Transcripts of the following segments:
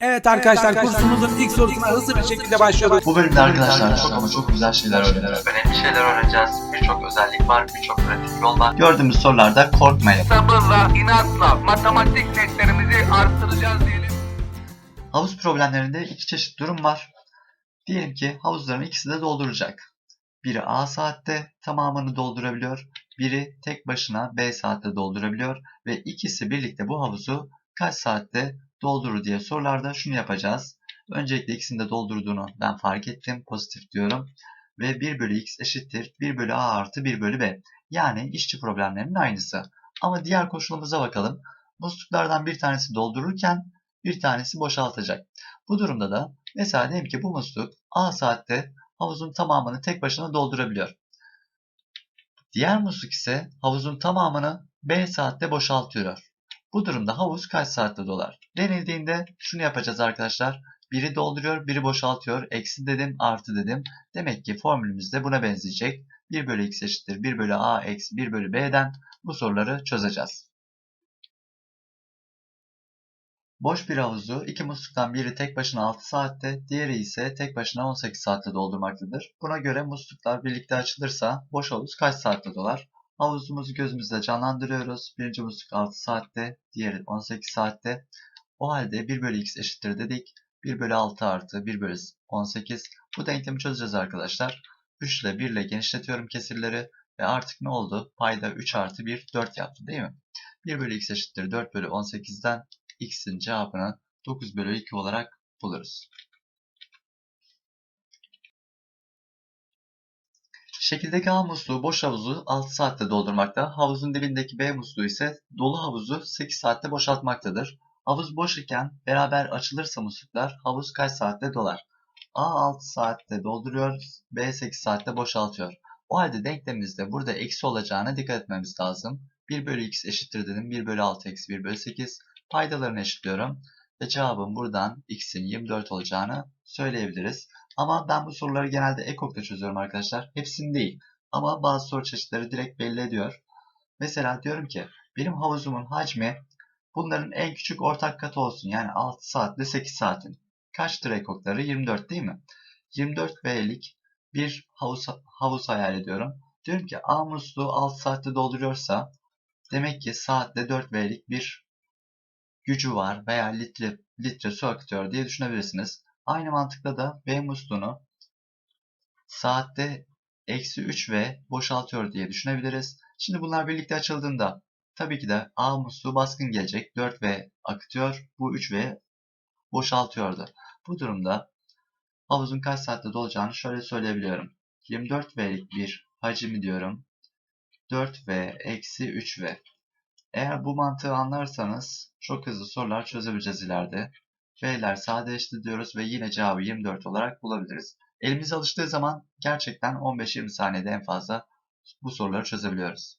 Evet arkadaşlar kursumuzun ilk sorusuna hızlı bir şekilde başlıyoruz. Bu bölümde arkadaşlar çok ama çok güzel şeyler öğreneceğiz. Önemli şeyler öğreneceğiz. Birçok özellik var, birçok pratik yol var. Gördüğümüz sorularda korkmayın. sabırla, inatla matematik netlerimizi arttıracağız diyelim. Havuz problemlerinde iki çeşit durum var. Diyelim ki havuzların ikisi de dolduracak. Biri A saatte tamamını doldurabiliyor. Biri tek başına B saatte doldurabiliyor. Ve ikisi birlikte bu havuzu kaç saatte doldurur diye sorularda şunu yapacağız. Öncelikle ikisini de doldurduğunu ben fark ettim. Pozitif diyorum. Ve 1 bölü x eşittir 1 bölü a artı 1 bölü b. Yani işçi problemlerinin aynısı. Ama diğer koşulumuza bakalım. Musluklardan bir tanesi doldururken bir tanesi boşaltacak. Bu durumda da mesela diyelim ki bu musluk A saatte havuzun tamamını tek başına doldurabiliyor. Diğer musluk ise havuzun tamamını B saatte boşaltıyor. Bu durumda havuz kaç saatte dolar? Denildiğinde şunu yapacağız arkadaşlar. Biri dolduruyor, biri boşaltıyor. Eksi dedim, artı dedim. Demek ki formülümüz de buna benzeyecek. 1 bölü x eşittir 1 bölü a eksi 1 bölü b'den bu soruları çözeceğiz. Boş bir havuzu iki musluktan biri tek başına 6 saatte, diğeri ise tek başına 18 saatte doldurmaktadır. Buna göre musluklar birlikte açılırsa boş havuz kaç saatte dolar? Havuzumuzu gözümüzde canlandırıyoruz. Birinci musluk 6 saatte, diğeri 18 saatte. O halde 1 bölü x eşittir dedik. 1 bölü 6 artı 1 bölü 18. Bu denklemi çözeceğiz arkadaşlar. 3 ile 1 ile genişletiyorum kesirleri. Ve artık ne oldu? Payda 3 artı 1 4 yaptı değil mi? 1 bölü x eşittir 4 bölü 18'den x'in cevabını 9 bölü 2 olarak buluruz. Şekildeki A musluğu boş havuzu 6 saatte doldurmakta. Havuzun dibindeki B musluğu ise dolu havuzu 8 saatte boşaltmaktadır. Havuz boş iken beraber açılırsa musluklar havuz kaç saatte dolar? A 6 saatte dolduruyor, B 8 saatte boşaltıyor. O halde denklemimizde burada eksi olacağına dikkat etmemiz lazım. 1 bölü x eşittir dedim. 1 bölü 6 eksi 1 bölü 8. Paydalarını eşitliyorum. Ve cevabın buradan x'in 24 olacağını söyleyebiliriz. Ama ben bu soruları genelde ekokta çözüyorum arkadaşlar. Hepsini değil. Ama bazı soru çeşitleri direkt belli ediyor. Mesela diyorum ki benim havuzumun hacmi bunların en küçük ortak katı olsun. Yani 6 saatle 8 saatin. Kaçtır ekokları? 24 değil mi? 24 B'lik bir havuz, havuz hayal ediyorum. Diyorum ki A musluğu 6 saatte dolduruyorsa demek ki saatte 4 V'lik bir gücü var veya litre, litre su akıtıyor diye düşünebilirsiniz. Aynı mantıkla da B musluğunu saatte eksi 3 V boşaltıyor diye düşünebiliriz. Şimdi bunlar birlikte açıldığında tabii ki de A musluğu baskın gelecek. 4 V akıtıyor. Bu 3 V boşaltıyordu. Bu durumda havuzun kaç saatte dolacağını şöyle söyleyebiliyorum. 24 V'lik bir hacmi diyorum. 4V eksi 3V. Eğer bu mantığı anlarsanız çok hızlı sorular çözebileceğiz ileride. V'ler sadeleşti diyoruz ve yine cevabı 24 olarak bulabiliriz. Elimiz alıştığı zaman gerçekten 15-20 saniyede en fazla bu soruları çözebiliyoruz.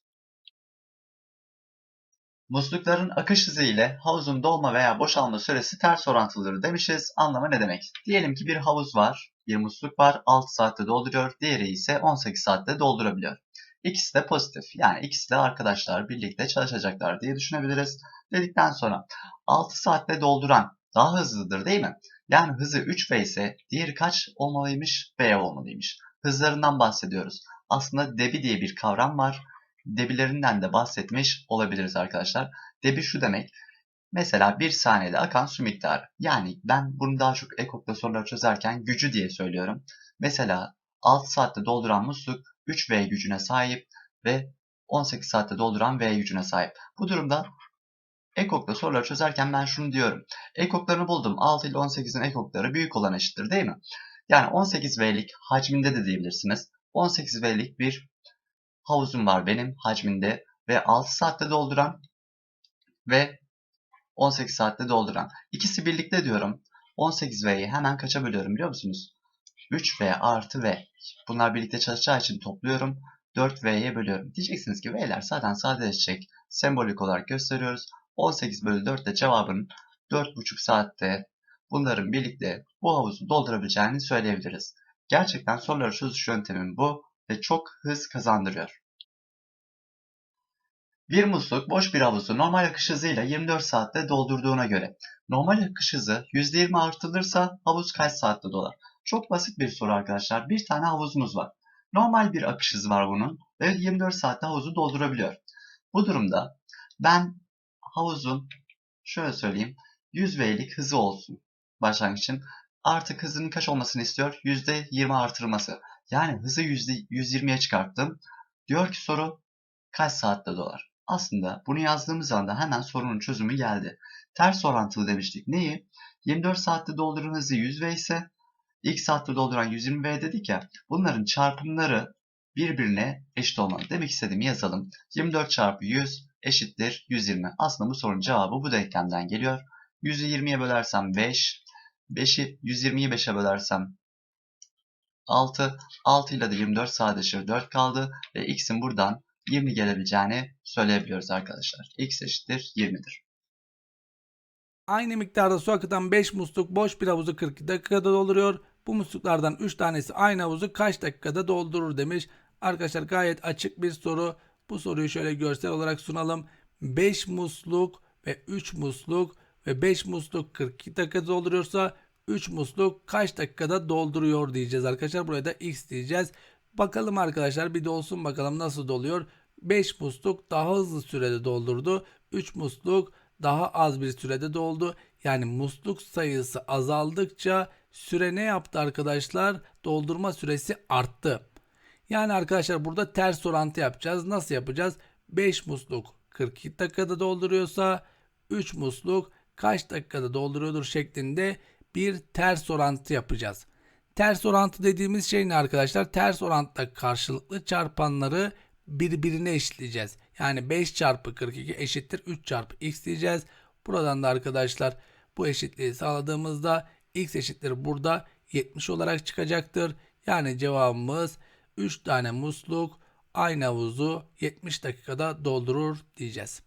Muslukların akış hızı ile havuzun dolma veya boşalma süresi ters orantılıdır demişiz. Anlamı ne demek? Diyelim ki bir havuz var, bir musluk var, 6 saatte dolduruyor, diğeri ise 18 saatte doldurabiliyor. İkisi de pozitif. Yani ikisi de arkadaşlar birlikte çalışacaklar diye düşünebiliriz. Dedikten sonra 6 saatte dolduran daha hızlıdır değil mi? Yani hızı 3V ise diğeri kaç olmalıymış? V olmalıymış. Hızlarından bahsediyoruz. Aslında debi diye bir kavram var. Debilerinden de bahsetmiş olabiliriz arkadaşlar. Debi şu demek. Mesela bir saniyede akan su miktarı. Yani ben bunu daha çok ekokta soruları çözerken gücü diye söylüyorum. Mesela 6 saatte dolduran musluk 3V gücüne sahip ve 18 saatte dolduran V gücüne sahip. Bu durumda ekokta soruları çözerken ben şunu diyorum. Ekoklarını buldum. 6 ile 18'in ekokları büyük olan eşittir değil mi? Yani 18V'lik hacminde de diyebilirsiniz. 18V'lik bir havuzum var benim hacminde ve 6 saatte dolduran ve 18 saatte dolduran. İkisi birlikte diyorum. 18V'yi hemen kaça bölüyorum biliyor musunuz? 3V artı V. Bunlar birlikte çalışacağı için topluyorum. 4V'ye bölüyorum. Diyeceksiniz ki V'ler zaten sadeleşecek. Sembolik olarak gösteriyoruz. 18 bölü 4 de cevabın 4,5 saatte bunların birlikte bu havuzu doldurabileceğini söyleyebiliriz. Gerçekten soruları çözüş yöntemim bu ve çok hız kazandırıyor. Bir musluk boş bir havuzu normal akış hızıyla 24 saatte doldurduğuna göre normal akış hızı %20 artılırsa havuz kaç saatte dolar? Çok basit bir soru arkadaşlar. Bir tane havuzumuz var. Normal bir akış hızı var bunun ve 24 saatte havuzu doldurabiliyor. Bu durumda ben havuzun şöyle söyleyeyim 100 V'lik hızı olsun başlangıç için. Artık hızının kaç olmasını istiyor? %20 artırması. Yani hızı %120'ye çıkarttım. Diyor ki soru kaç saatte dolar? Aslında bunu yazdığımız anda hemen sorunun çözümü geldi. Ters orantılı demiştik. Neyi? 24 saatte dolduran hızı 100 V ise ilk saatte dolduran 120 V dedik ya. Bunların çarpımları birbirine eşit olmalı. Demek istediğimi yazalım. 24 çarpı 100 eşittir 120. Aslında bu sorunun cevabı bu denklemden geliyor. 100'ü 20'ye bölersem 5. 5'i 120'yi 5'e bölersem 6. 6 ile de 24 sadeleşir 4 kaldı. Ve x'in buradan 20 gelebileceğini söyleyebiliyoruz arkadaşlar. x eşittir 20'dir. Aynı miktarda su akıtan 5 musluk boş bir havuzu 42 dakikada dolduruyor. Bu musluklardan 3 tanesi aynı havuzu kaç dakikada doldurur demiş. Arkadaşlar gayet açık bir soru. Bu soruyu şöyle görsel olarak sunalım. 5 musluk ve 3 musluk ve 5 musluk 42 dakikada dolduruyorsa 3 musluk kaç dakikada dolduruyor diyeceğiz arkadaşlar. Buraya da x diyeceğiz. Bakalım arkadaşlar bir de olsun bakalım nasıl doluyor. 5 musluk daha hızlı sürede doldurdu. 3 musluk daha az bir sürede doldu. Yani musluk sayısı azaldıkça süre ne yaptı arkadaşlar? Doldurma süresi arttı. Yani arkadaşlar burada ters orantı yapacağız. Nasıl yapacağız? 5 musluk 42 dakikada dolduruyorsa 3 musluk kaç dakikada dolduruyordur şeklinde bir ters orantı yapacağız. Ters orantı dediğimiz şey ne arkadaşlar? Ters orantıda karşılıklı çarpanları birbirine eşitleyeceğiz. Yani 5 çarpı 42 eşittir 3 çarpı x diyeceğiz. Buradan da arkadaşlar bu eşitliği sağladığımızda x eşittir burada 70 olarak çıkacaktır. Yani cevabımız 3 tane musluk aynı havuzu 70 dakikada doldurur diyeceğiz.